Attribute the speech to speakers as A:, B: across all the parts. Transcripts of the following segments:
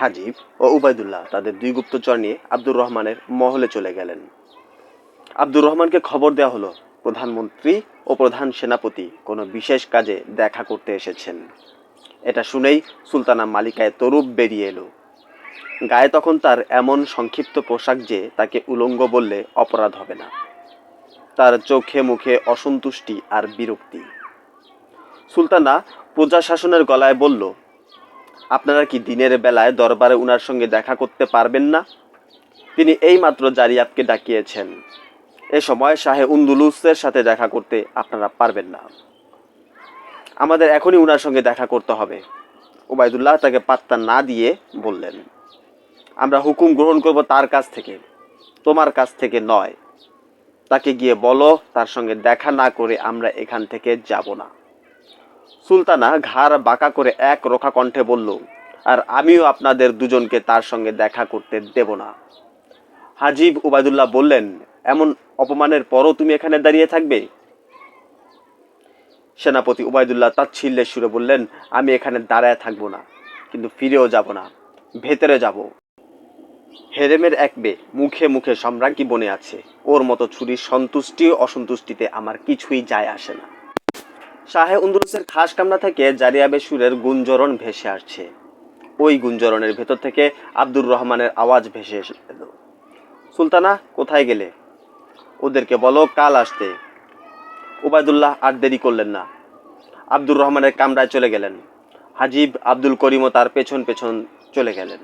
A: হাজিব ও উবায়দুল্লাহ তাদের দুই গুপ্তচর নিয়ে আব্দুর রহমানের মহলে চলে গেলেন। আব্দুর রহমানকে খবর দেওয়া হলো, প্রধানমন্ত্রী ও প্রধান সেনাপতি কোনো বিশেষ কাজে দেখা করতে এসেছেন। এটা শুনেই সুলতানা মালিকায় তরুপ বেরিয়ে এলো। গায়ে তখন তার এমন সংক্ষিপ্ত পোশাক যে তাকে উলঙ্গ বললে অপরাধ হবে না। তার চোখে মুখে অসন্তুষ্টি আর বিরক্তি। সুলতানা প্রজা শাসনের গলায় বলল আপনারা কি দিনের বেলায় দরবারে উনার সঙ্গে দেখা করতে পারবেন না? তিনি এইমাত্র জারিয়াবকে ডাকিয়েছেন। এ সময় শাহে উন্দুলুসের সাথে দেখা করতে আপনারা পারবেন না। আমাদের এখনই উনার সঙ্গে দেখা করতে হবে। ওবায়দুল্লাহ তাকে পাত্তা না দিয়ে বললেন, আমরা হুকুম গ্রহণ করব তার কাছ থেকে, তোমার কাছ থেকে নয়। তাকে গিয়ে বলো, তার সঙ্গে দেখা না করে আমরা এখান থেকে যাব না। সুলতানা ঘাড় বাঁকা করে এক রোখা কণ্ঠে বলল, আর আমিও আপনাদের দুজনকে তার সঙ্গে দেখা করতে দেব না। হাজিব উবায়দুল্লাহ বললেন, এমন অপমানের পরও তুমি এখানে দাঁড়িয়ে থাকবে? সেনাপতি উবায়দুল্লাহ তাচ্ছিল্যের সুরে বললেন, আমি এখানে দাঁড়ায় থাকব না, কিন্তু ফিরেও যাব না, ভেতরে যাব। হেরেমের এক বে মুখে মুখে সম্রাজ্ঞী বনে আছে। ওর মতো ছুরির সন্তুষ্টি অসন্তুষ্টিতে আমার কিছুই যায় আসে না। শাহে উন্দুলুসের খাস কামনা থেকে জারিয়াবে সুরের গুঞ্জরণ ভেসে আসছে। ওই গুঞ্জরণের ভেতর থেকে আব্দুর রহমানের আওয়াজ ভেসে এলো সুলতানা, কোথায় গেলে? ওদেরকে বলো, কাল আসতে। উবায়দুল্লাহ, আর দেরি করলেন না। আব্দুর রহমানের কামরায় চলে গেলেন। হাজিব আব্দুল করিমও তার পেছন পেছন চলে গেলেন।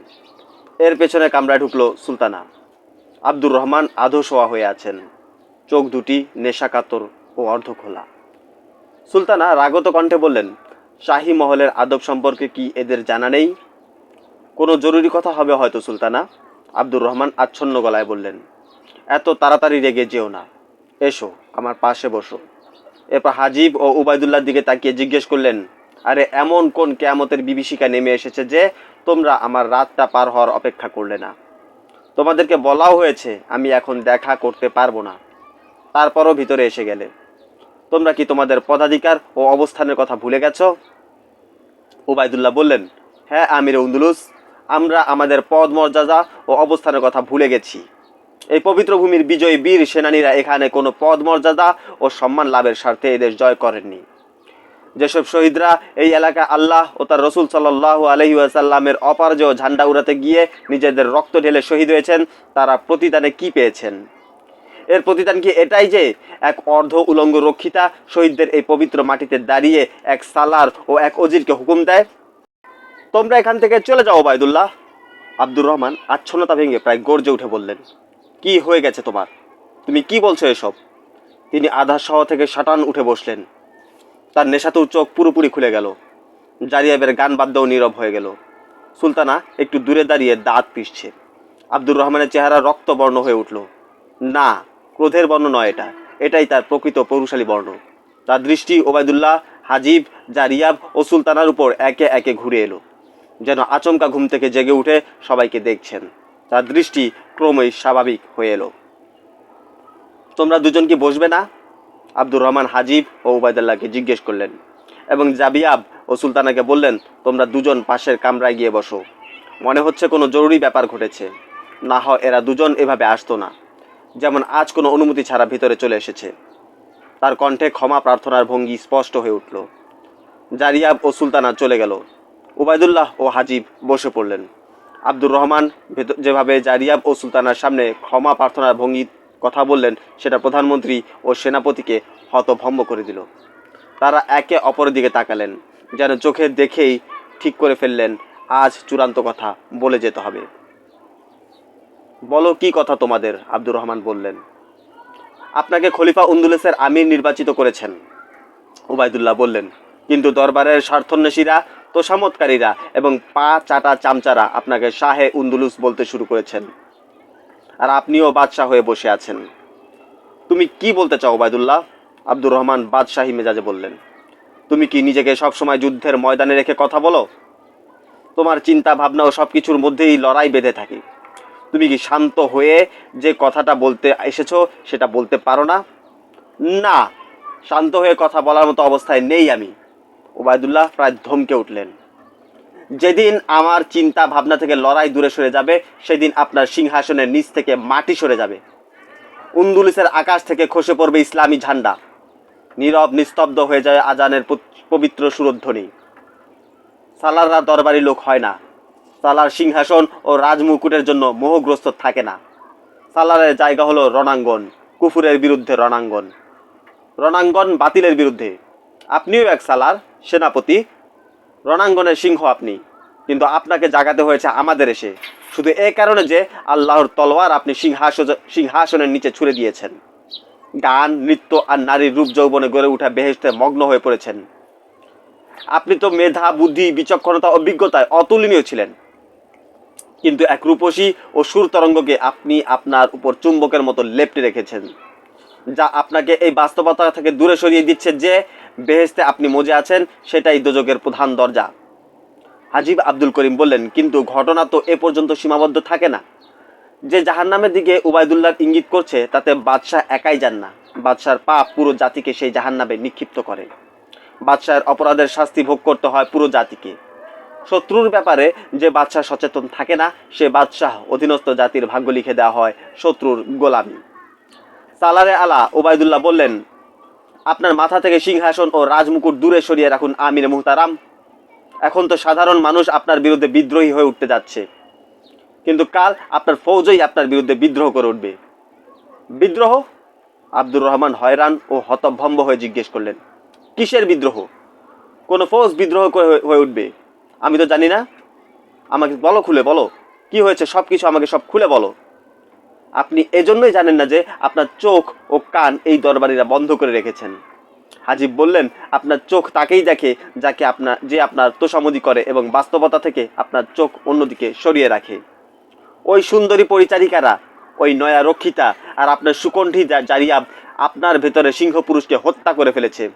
A: এর পেছনে কামরায় ঢুকলো সুলতানা। আব্দুর রহমান আধো শোয়া হয়ে আছেন। চোখ দুটি নেশাকাতর ও অর্ধ খোলা সুলতানা রাগত কণ্ঠে বললেন, শাহী মহলের আদব সম্পর্কে কি এদের জানা নেই? কোনো জরুরি কথা হবে হয়তো, সুলতানা, আব্দুর রহমান আচ্ছন্ন গলায় বললেন। এত তাড়াতাড়ি রেগে যেও না। এসো, আমার পাশে বসো। এরপর হাজিব ও উবায়দুল্লার দিকে তাকিয়ে জিজ্ঞেস করলেন, আরে, এমন কোন কেয়ামতের বিভীষিকা নেমে এসেছে যে তোমরা আমার রাতটা পার হওয়ার অপেক্ষা করলে না? তোমাদেরকে বলাও হয়েছে, আমি এখন দেখা করতে পারব না। তারপরও ভিতরে এসে গেলে। তোমরা কি তোমাদের পদাধিকার ও অবস্থানের কথা ভুলে গেছ? ওবায়দুল্লাহ বললেন হ্যাঁ আমির উন্দুলুস, আমরা আমাদের পদ, মর্যাদা ও অবস্থানের কথা ভুলে গেছি। এই পবিত্র ভূমির বিজয়ী বীর সেনানীরা এখানে কোনো পদ, মর্যাদা ও সম্মান লাভের স্বার্থে এদের জয় করেননি। যেসব শহীদরা এই এলাকা আল্লাহ ও তার রসুল সাল্লাহ আলহিউসাল্লামের অপরাজয় ঝান্ডা উড়াতে গিয়ে নিজেদের রক্ত ঢেলে শহীদ হয়েছেন, তারা প্রতিদানে কি পেয়েছেন? এর প্রতিদান কি এটাই যে এক অর্ধ উলঙ্গ রক্ষিতা শহীদদের এই পবিত্র মাটিতে দাঁড়িয়ে এক সালার ও এক অজিরকে হুকুম দেয়? তোমরা এখান থেকে চলে যাও, ওবায়দুল্লাহ। আব্দুর রহমান আচ্ছন্নতা ভেঙে প্রায় গর্জে উঠে বললেন, কি হয়ে গেছে তোমার? তুমি কি বলছো এসব? তিনি আধা সহ থেকে সাটান উঠে বসলেন। তার নেশাতুর চোখ পুরোপুরি খুলে গেল। জারিয়াবের গান বাদ্যও নীরব হয়ে গেল। সুলতানা একটু দূরে দাঁড়িয়ে দাঁত পিষছে আব্দুর রহমানের চেহারা রক্তবর্ণ হয়ে উঠল। না ক্রোধের বর্ণ নয় এটা। এটাই তার প্রকৃত পৌরুশালী বর্ণ। তার দৃষ্টি ওবায়দুল্লাহ, হাজিব, জারিয়াব ও সুলতানার উপর একে একে ঘুরে এলো। যেন আচমকা ঘুম থেকে জেগে উঠে সবাইকে দেখছেন। তার দৃষ্টি ক্রমেই স্বাভাবিক হয়ে এলো। তোমরা দুজন কি বসবে না? আব্দুর রহমান, হাজিব ও ওবায়দুল্লাহকে জিজ্ঞেস করলেন এবং জাবিয়াব ও সুলতানাকে বললেন, তোমরা দুজন পাশের কামরায় গিয়ে বসো। মনে হচ্ছে কোনো জরুরি ব্যাপার ঘটেছে। না হয় এরা দুজন এভাবে আসতো না। যেমন আজ কোনো অনুমতি ছাড়া ভিতরে চলে এসেছে। তার কণ্ঠে ক্ষমা প্রার্থনার ভঙ্গি স্পষ্ট হয়ে উঠল। জারিয়াব ও সুলতানা চলে গেল। উবায়দুল্লাহ ও হাজিব বসে পড়লেন। আব্দুর রহমান যেভাবে জারিয়াব ও সুলতানার সামনে ক্ষমা প্রার্থনার ভঙ্গি কথা বললেন, সেটা প্রধানমন্ত্রী ও সেনাপতিকে হতভম্ব করে দিল। তারা একে অপরের দিকে তাকালেন, যেন চোখে দেখেই ঠিক করে ফেললেন, আজ চূড়ান্ত কথা বলে যেতে হবে। বলো, কি কথা তোমাদের, আব্দুর রহমান বললেন। আপনাকে খলিফা উন্দুলেসের আমির নির্বাচিত করেছেন, উবায়দুল্লাহ বললেন। কিন্তু দরবারের স্বার্থন্বেষীরা, তোষামতকারীরা এবং পা চাটা চামচারা আপনাকে শাহে উন্দুলুস বলতে শুরু করেছেন। আর আপনিও বাদশাহ হয়ে বসে আছেন। তুমি কি বলতে চাও ওবায়দুল্লাহ আব্দুর রহমান বাদশাহী মেজাজে বললেন। তুমি কি নিজেকে সবসময় যুদ্ধের ময়দানে রেখে কথা বলো? তোমার চিন্তা ভাবনা ও সব কিছুর মধ্যেই লড়াই বেঁধে থাকে। তুমি কি শান্ত হয়ে যে কথাটা বলতে এসেছ সেটা বলতে পারো না? না, শান্ত হয়ে কথা বলার মতো অবস্থায় নেই আমি। ওবায়দুল্লাহ প্রায় ধমকে উঠলেন। যেদিন আমার চিন্তা ভাবনা থেকে লড়াই দূরে সরে যাবে, সেদিন আপনার সিংহাসনের নিচ থেকে মাটি সরে যাবে। উন্দুলিসের আকাশ থেকে খসে পড়বে ইসলামী ঝান্ডা। নীরব, নিস্তব্ধ হয়ে যায় আজানের পবিত্র সুরধ্বনি। সালাররা দরবারি লোক হয় না। সালার সিংহাসন ও রাজমুকুটের জন্য মোহগ্রস্ত থাকে না। সালারের জায়গা হলো রণাঙ্গন, কুফুরের বিরুদ্ধে রণাঙ্গন। রণাঙ্গন বাতিলের বিরুদ্ধে। আপনিও এক সালার সেনাপতি। রণাঙ্গনের সিংহ আপনি। কিন্তু আপনাকে জাগাতে হয়েছে আমাদের এসে। শুধু এই কারণে যে আল্লাহর তলোয়ার আপনি সিংহাসন সিংহাসনের নিচে ছুড়ে দিয়েছেন। গান, নৃত্য আর নারীর রূপ যৌবনে গড়ে ওঠা বেহেস্তে মগ্ন হয়ে পড়েছেন। আপনি তো মেধা, বুদ্ধি, বিচক্ষণতা, অভিজ্ঞতায় অতুলনীয় ছিলেন। কিন্তু এক রূপসী ও সুর তরঙ্গকে আপনি আপনার উপর চুম্বকের মতো লেপটে রেখেছেন, যা আপনাকে এই বাস্তবতা থেকে দূরে সরিয়ে দিচ্ছে যে বেহেস্তে আপনি মজে আছেন, সেটাই দোজকের প্রধান দরজা। হাজিব আব্দুল করিম বললেন, কিন্তু ঘটনা তো এ পর্যন্ত সীমাবদ্ধ থাকে না। যে জাহান্নামের দিকে উবায়দুল্লাহ ইঙ্গিত করছে, তাতে বাদশাহ একাই যান না। বাদশার পাপ পুরো জাতিকে সেই জাহান্নামে নিক্ষিপ্ত করে। বাদশাহের অপরাধের শাস্তি ভোগ করতে হয় পুরো জাতিকে। শত্রুর ব্যাপারে যে বাদশাহ সচেতন থাকে না, সে বাদশাহ অধীনস্থ জাতির ভাগ্য লিখে দেওয়া হয় শত্রুর গোলামি। সালারে আলা ওবায়দুল্লাহ বললেন, আপনার মাথা থেকে সিংহাসন ও রাজমুকুট দূরে সরিয়ে রাখুন, আমির মুহতারাম। এখন তো সাধারণ মানুষ আপনার বিরুদ্ধে বিদ্রোহী হয়ে উঠতে যাচ্ছে। কিন্তু কাল আপনার ফৌজই আপনার বিরুদ্ধে বিদ্রোহ করে উঠবে। বিদ্রোহ? আব্দুর রহমান হয়রান ও হতভম্ব হয়ে জিজ্ঞেস করলেন, কিসের বিদ্রোহ? কোন ফৌজ বিদ্রোহ হয়ে উঠবে? আমি তো জানি না। আমাকে বলো, খুলে বলো। কি হয়েছে? সব কিছু আমাকে সব খুলে বলো। আপনি এজন্যই জানেন না যে আপনার চোখ ও কান এই দরবারিরা বন্ধ করে রেখেছেন। হাজিব বললেন, আপনার চোখ তাকেই দেখে, যাকে আপনার যে আপনার তোষামদি করে এবং বাস্তবতা থেকে আপনার চোখ অন্যদিকে সরিয়ে রাখে। ওই সুন্দরী পরিচারিকারা, ওই নয়া রক্ষিতা আর আপনার সুকণ্ঠী জা- জারিয়া আপনার ভেতরে সিংহ পুরুষকে হত্যা করে ফেলেছে।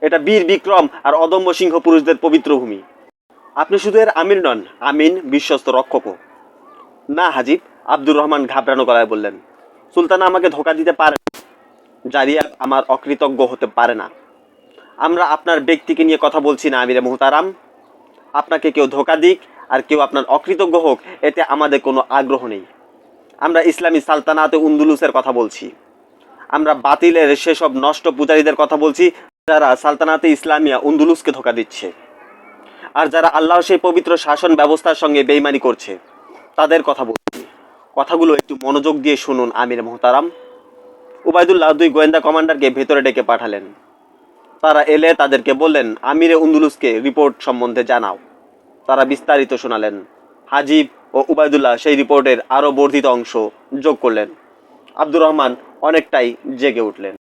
A: এটা বীর বিক্রম আর অদম্য সিংহ পুরুষদের পবিত্র ভূমি। আপনি শুধু এর আমির নন, আমিন বিশ্বস্ত রক্ষকও। না, হাজিব, আব্দুর রহমান ঘাবড়ানো গলায় বললেন, সুলতানা আমাকে ধোকা দিতে পারে। জারিয়া আমার অকৃতজ্ঞ হতে পারে না। আমরা আপনার ব্যক্তিকে নিয়ে কথা বলছি না, আমিরে মুহতারাম। আপনাকে কেউ ধোকা দিক আর কেউ আপনার অকৃতজ্ঞ হোক, এতে আমাদের কোনো আগ্রহ নেই। আমরা ইসলামী সালতানাতে উন্দুলুসের কথা বলছি। আমরা বাতিলের সেসব নষ্ট পূজারীদের কথা বলছি, যারা সালতানাতে ইসলামিয়া উন্দুলুসকে ধোকা দিচ্ছে। আর যারা আল্লাহ সেই পবিত্র শাসন ব্যবস্থার সঙ্গে বেইমানি করছে, তাদের কথা বলছি। কথাগুলো একটু মনোযোগ দিয়ে শুনুন, আমির মোহতারাম। উবায়দুল্লাহ দুই গোয়েন্দা কমান্ডারকে ভেতরে ডেকে পাঠালেন। তারা এলে তাদেরকে বললেন, আমিরে উন্দুলুসকে রিপোর্ট সম্বন্ধে জানাও। তারা বিস্তারিত শোনালেন। হাজিব ও উবায়দুল্লাহ সেই রিপোর্টের আরও বর্ধিত অংশ যোগ করলেন। আব্দুর রহমান অনেকটাই জেগে উঠলেন।